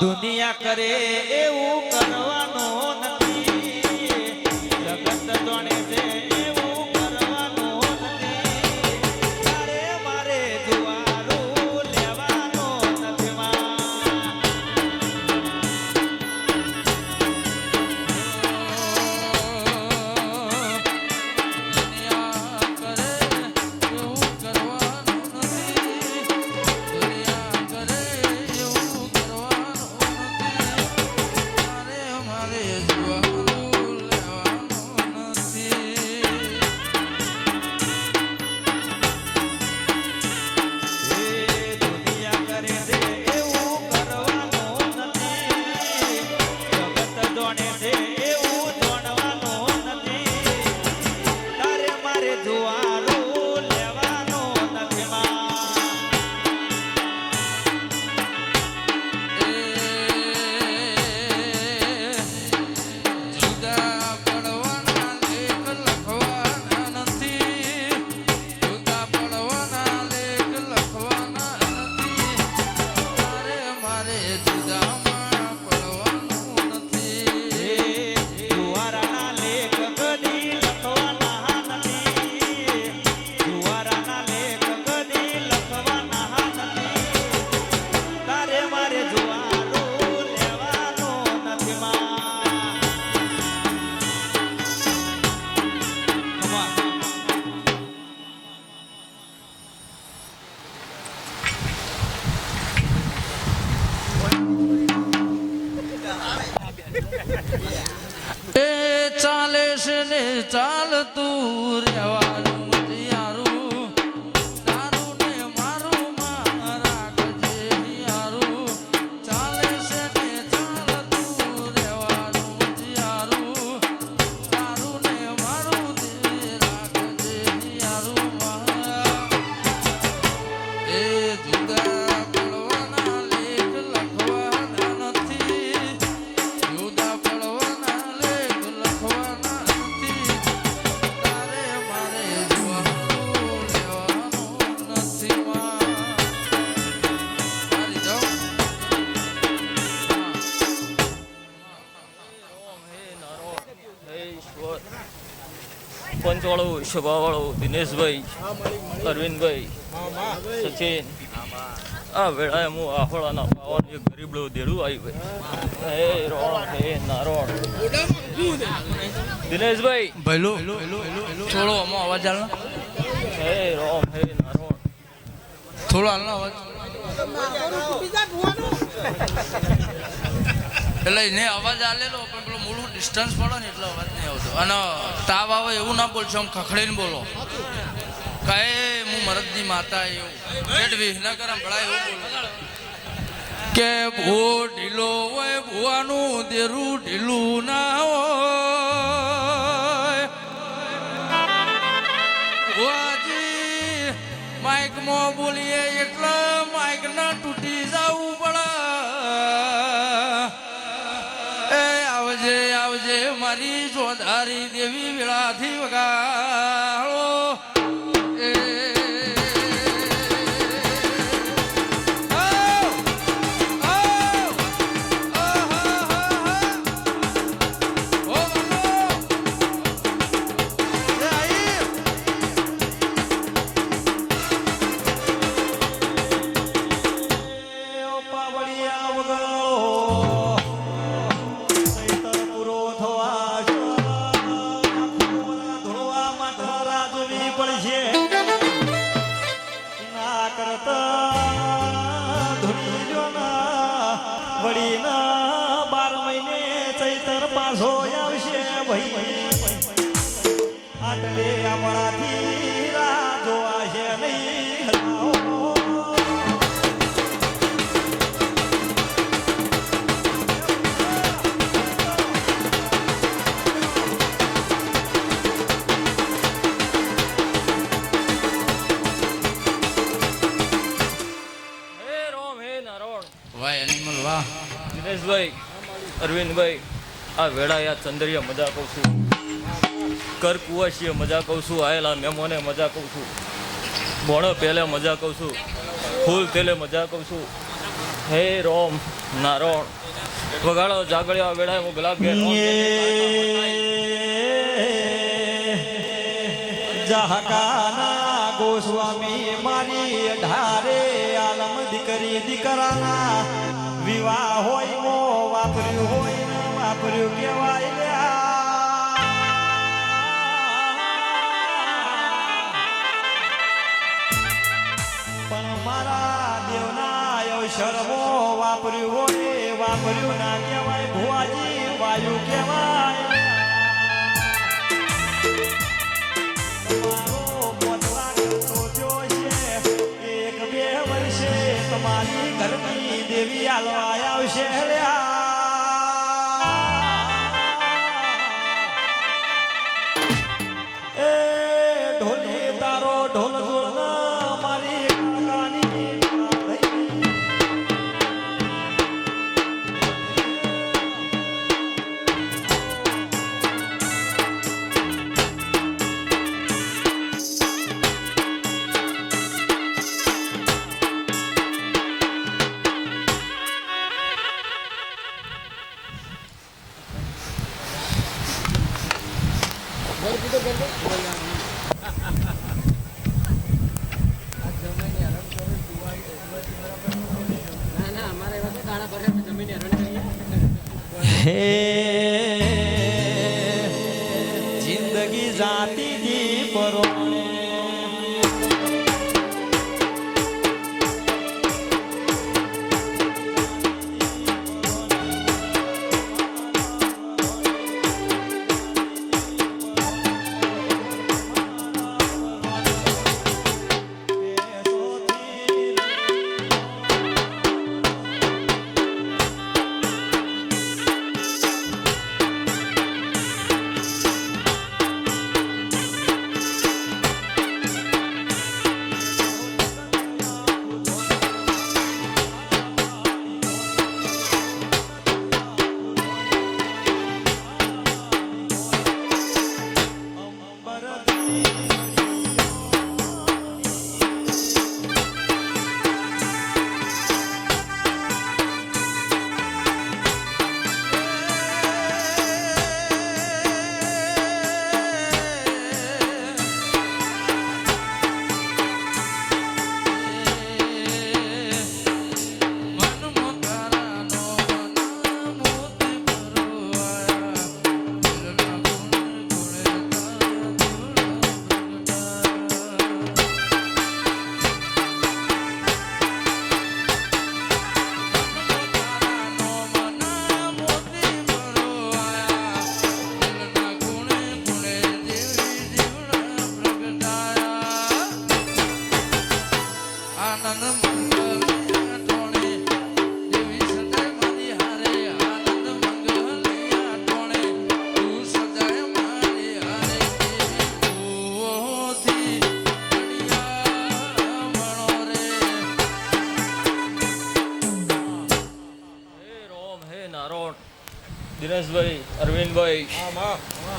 દુનિયા કરે એવું કરવાનું ચાલતું રહેવાનું પંચવાળું શોભાવાળું દિનેશભાઈ અરવિંદભાઈ સચિન. આ વેળાએ હું આહોળાના પાવન એક ગરીબડું દેડું આવ્યું ભાઈ હે રોણ હે નારોણ. દિનેશભાઈ. ભૈલો. થોડો અમો અવાજ હાલ હે રોમ હે નારોણ. થોડો હાલ અવાજ. એટલે એને અવાજ આલેલો પણ ડિસ્ટન્સ પડે ને એટલો અવાજ નહીં આવતો. અને તાવ આવે એવું ના બોલશો, આમ ખખડીને બોલો. કહે, હું મરદની માતા એવું પેટ વિહનગર હંભળાય એવું બોલો. કે ભૂ ઢીલો હોય, ભૂવાનું દેરું ઢીલું ના હોય. મારી જોધારી દેવી વેળાથી વગાડો આટલે આપણાથી રાહ જોવાશે નહીં હલાવો. હે રોમ હે નારોણ વાહ એનિમલ વાહ દિનેશભાઈ અરવિંદભાઈ આ વેળા યાદ ચંદરિયા મજા કહું છું કર કુવાશીએ મજા કહું છું આયેલા મેમોને મજા કહું છું. ભણો પહેલે મજા કહું છું ફૂલ તેલે મજા કહું છું. હે રોમ નારોણ વગાડો જાગળ્યા વેળાએ હું ગુલાબ જહકાના ગોસ્વામી મારી અઢારે આલમ દીકરી દીકરાના. વિવાહ હોય મો વાપર્યું હોય ને વાપર્યું કેવાય અવસરમો વાપર્યું હોય વાપર્યું ના કહેવાય ભુવાજી વાયુ કહેવાય.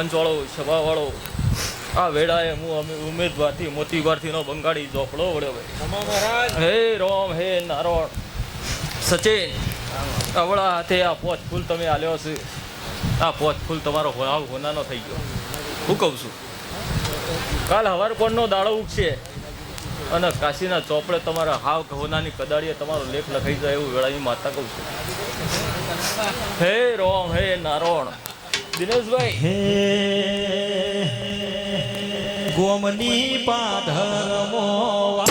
પંચવાળો સભાવાળો. આ વેળાએ હું અમે ઉમેદવારથી મોતીવારથીનો બંગાળી ચોપડો વળ્યો ભાઈ. હે રોમ હે નારોણ સચિન અવળા હાથે આ પોચ ફૂલ તમે આલ્યો છે. આ પોચ ફૂલ તમારો હાવ હોનાનો થઈ ગયો. હું કહું છું કાલ હવાર કોણનો દાડો ઉગશે અને કાશીના ચોપડે તમારા હાવ હોનાની કદાડીએ તમારો લેખ લખાઈ જાય એવું વેળાની માતા કહું છું. હે રોમ હે નારોણ દિનેશભાઈ. હે ગોમની પાધર વાળીઓ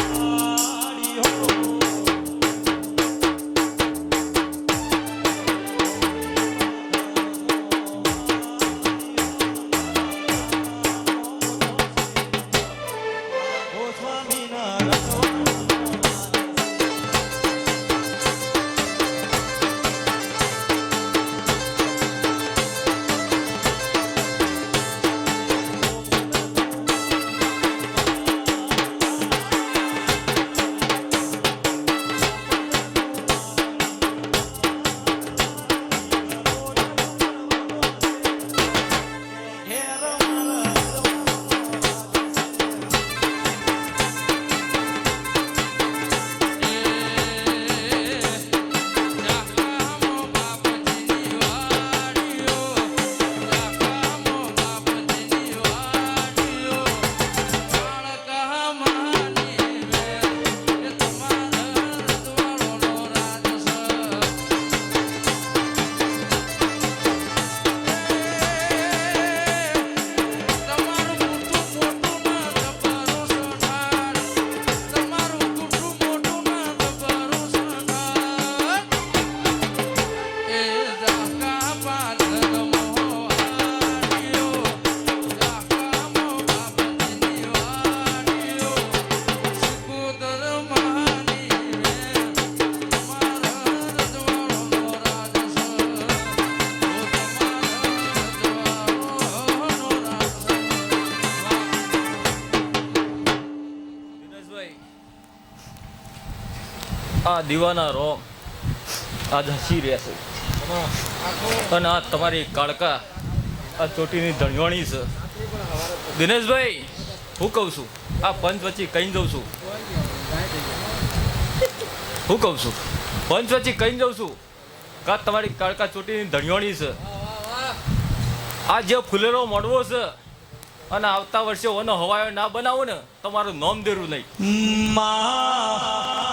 આ દીવાના રોમ આજ હસી રહ્યા છે. અને આ તમારી કાળકા, આ ચોટીની ધણવાણી છે. દિનેશભાઈ, હું કહું છું, આ પંચ વચ્ચે કહી જઉં છું. હું કહું છું, પંચ વચ્ચે કહીને જઉં છું કા તમારી કાળકા ચોટીની ધણવાણી છે. આ જે ફૂલેરો મોડવો છે અને આવતા વર્ષે ઓનો હવાયો ના બનાવો ને, તમારું નામ દેરું નહીં. માં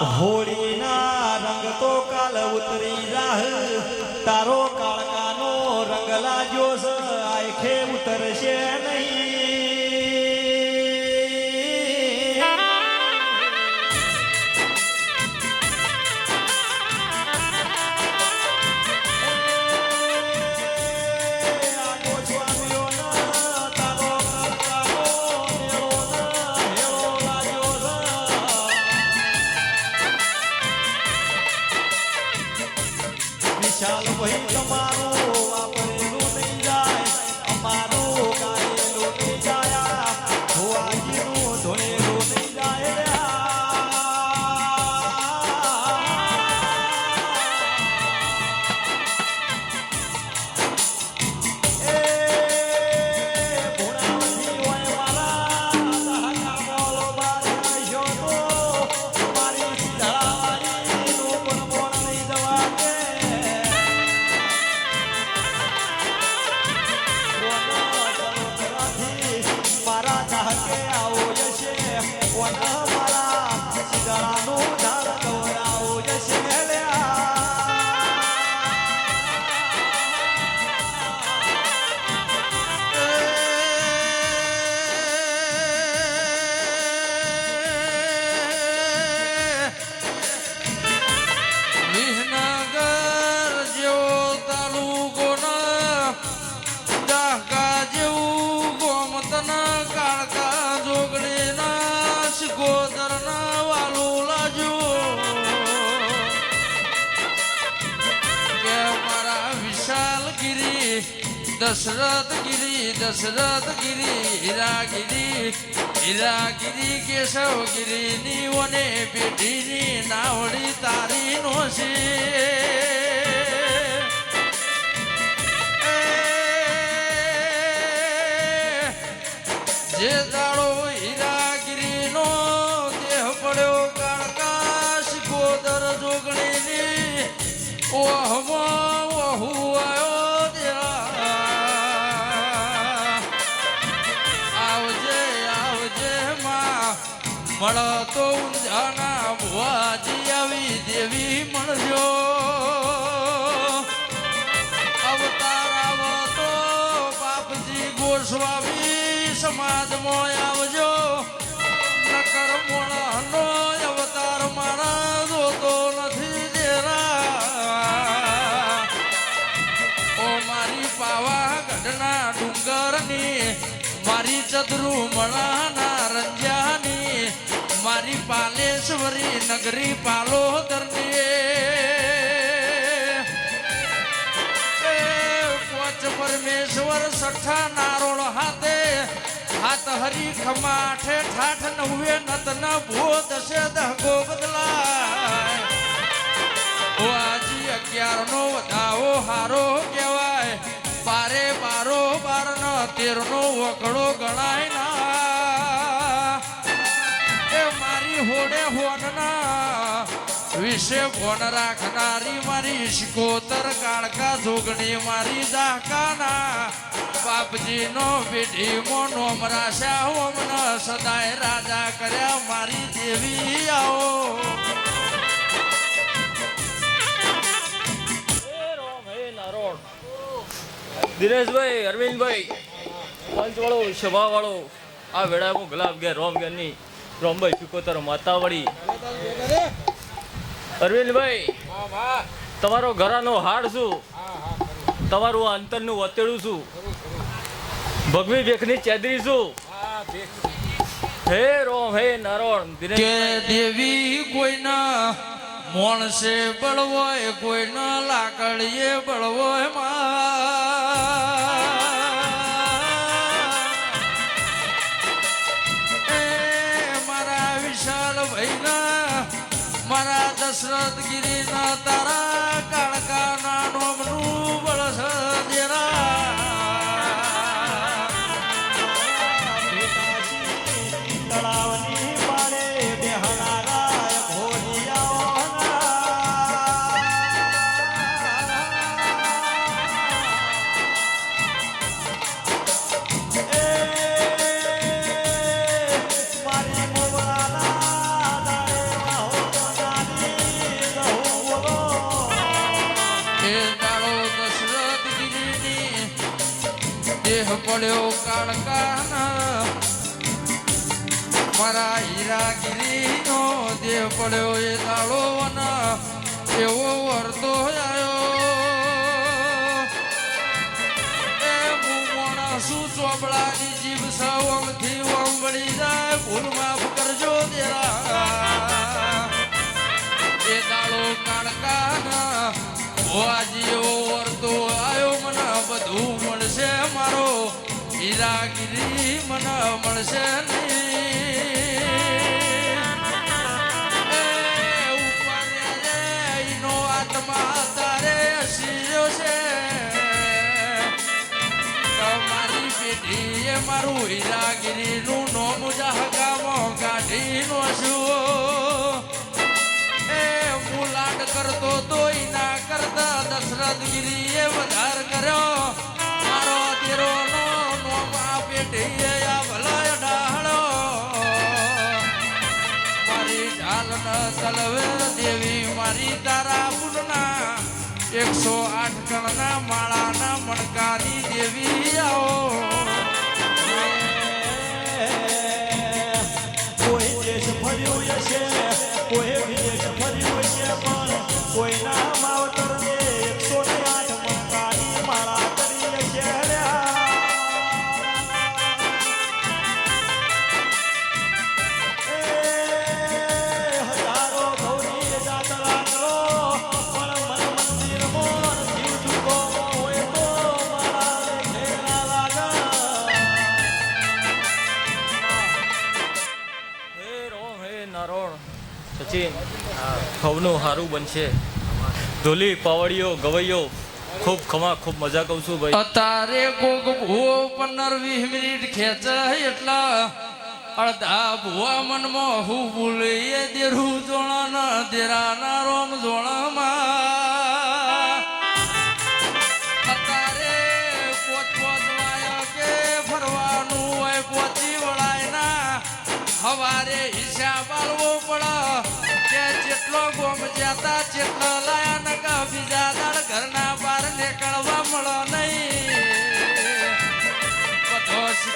દશરથગીરી દશરથગીરી હીરાગીરી હીરાગીરી કેશવગીરીની વને પેઢીની નાવડી તારી નો છે જે દાડો હીરાગીરીનો દેહ પડ્યો કાળકાશ ગોદર જોગણીની ઓહમાં મળતો ઊંઝાના ભુવાજી આવી દેવી મળજો. અવતાર આવતો બાપજી ગોસ્વામી સમાજમાં આવજો. નકર મોણાનો અવતાર મારા જોતો નથી દેરા. ઓ મારી પાવા ગઢના ડુંગરની, મારી ચદરું મણાના રંજાની મારી પાલેશ્વરી નગરી પાલો એ પોચ પરમેશ્વર સઠ્ઠા નારોળ હાથે. હાથ હરી ખમાઠે ઠાઠ નવે નત ન ભૂ દશે દહકો બદલાય ઓ આજી અગિયાર નો વધાવો હારો કહેવાય. બારે બારો બાર ન તેર નો વકડો ગણાય ના મારી હોડે હોનના વિશે ફોન રાખનારી મારી શિકોતર કાળકા જોગણી મારી દાકાના બાપજી નો પેઢી મો નોમ રાશા ન સદાય રાજા કર્યા મારી દેવી આવો. દિનેશભાઈ, અરવિંદભાઈ, પંચવાળો, સભાવાળો, આ વેળામાં ગુલાબ ગયા રોમ ગેરની રોમભાઈ ચુકોતર, માતાવાળી. અરવિંદભાઈ, તમારો ઘરાનો હાડ શું? તમારું આ અંતરનું વતેડું શું? ભગવી ભેખની ચેદરી શું? હે રોમ, હે નારોણ કે દેવી કોઈના મોણસે બળવોય, કોઈના લાકડીએ બળવોયમાં હીરાગીરીનો દેહ પડ્યો એ દાડો વના, એવો વર્તો આવ્યો શું ચોપડાની જીભ સવમથી વંબળી જાય, ભૂલ માફ કરજો દેરા. એ દાડો કાળકાના ભુવાજી એવો વર્તો આવ્યો મને બધું મળશે મારો. હીરાગીરી મને મળશે મારું હીરાગીરીનું નોમ જહગામાં કાઢીનો છું એ હું કરતો તો ના કરતા દશરથ ગીરીએ વધાર કર્યો. મારો દેરો નો નોમા પેઢીએ આ ભલાય મારી ઢાલ ન તલવે દેવી મારી તારા એકસો આઠ કણના માળાના મણકાની દેવી આવો. કોઈ દેશ ફર્યું હશે, કોઈ વિદેશ ફર્યું હશે પણ કોઈના ખવનું સારું બનશે. ઢોલી પાવડીઓ ગવૈયો, ખૂબ ખમા, ખૂબ મજા કહું છું ભાઈ. અતારે કોક ભૂવો પંદર વીસ મિનિટ ખેંચે એટલા અડધા ભૂવા મનમાં હું ભૂલે દેરું જોણા ના દેરા ના રોમ જોણામાં.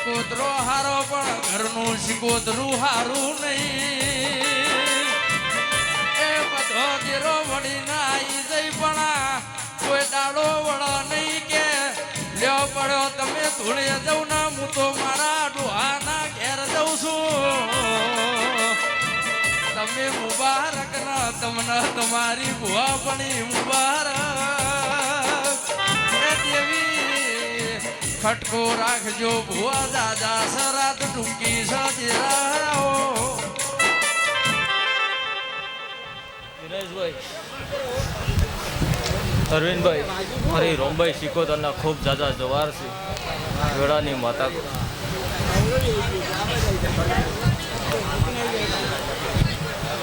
બધો સિકોતરો હારો, પણ ઘરનું સિકોતરું હારું નહીં. એ બધો ગીરો વળી ના જઈ પણ, કોઈ દાડો વળો નહીં કે, લ્યો પડ્યો તમે ધૂળે જવું ના, હું તો મારા ડોહાના ઘેર જઉં છું. તમે મુબારક ના, તમને તમારી ભુવા પણ મુબારક. ખટકો રાખજો ભુવા દાદા સરાત ટૂંકી સજરાઓ રાહો અરવિંદભાઈ અરે રોમભાઈ શિકોતરના ખૂબ જાજા જવાર છે. વેળાની માતા.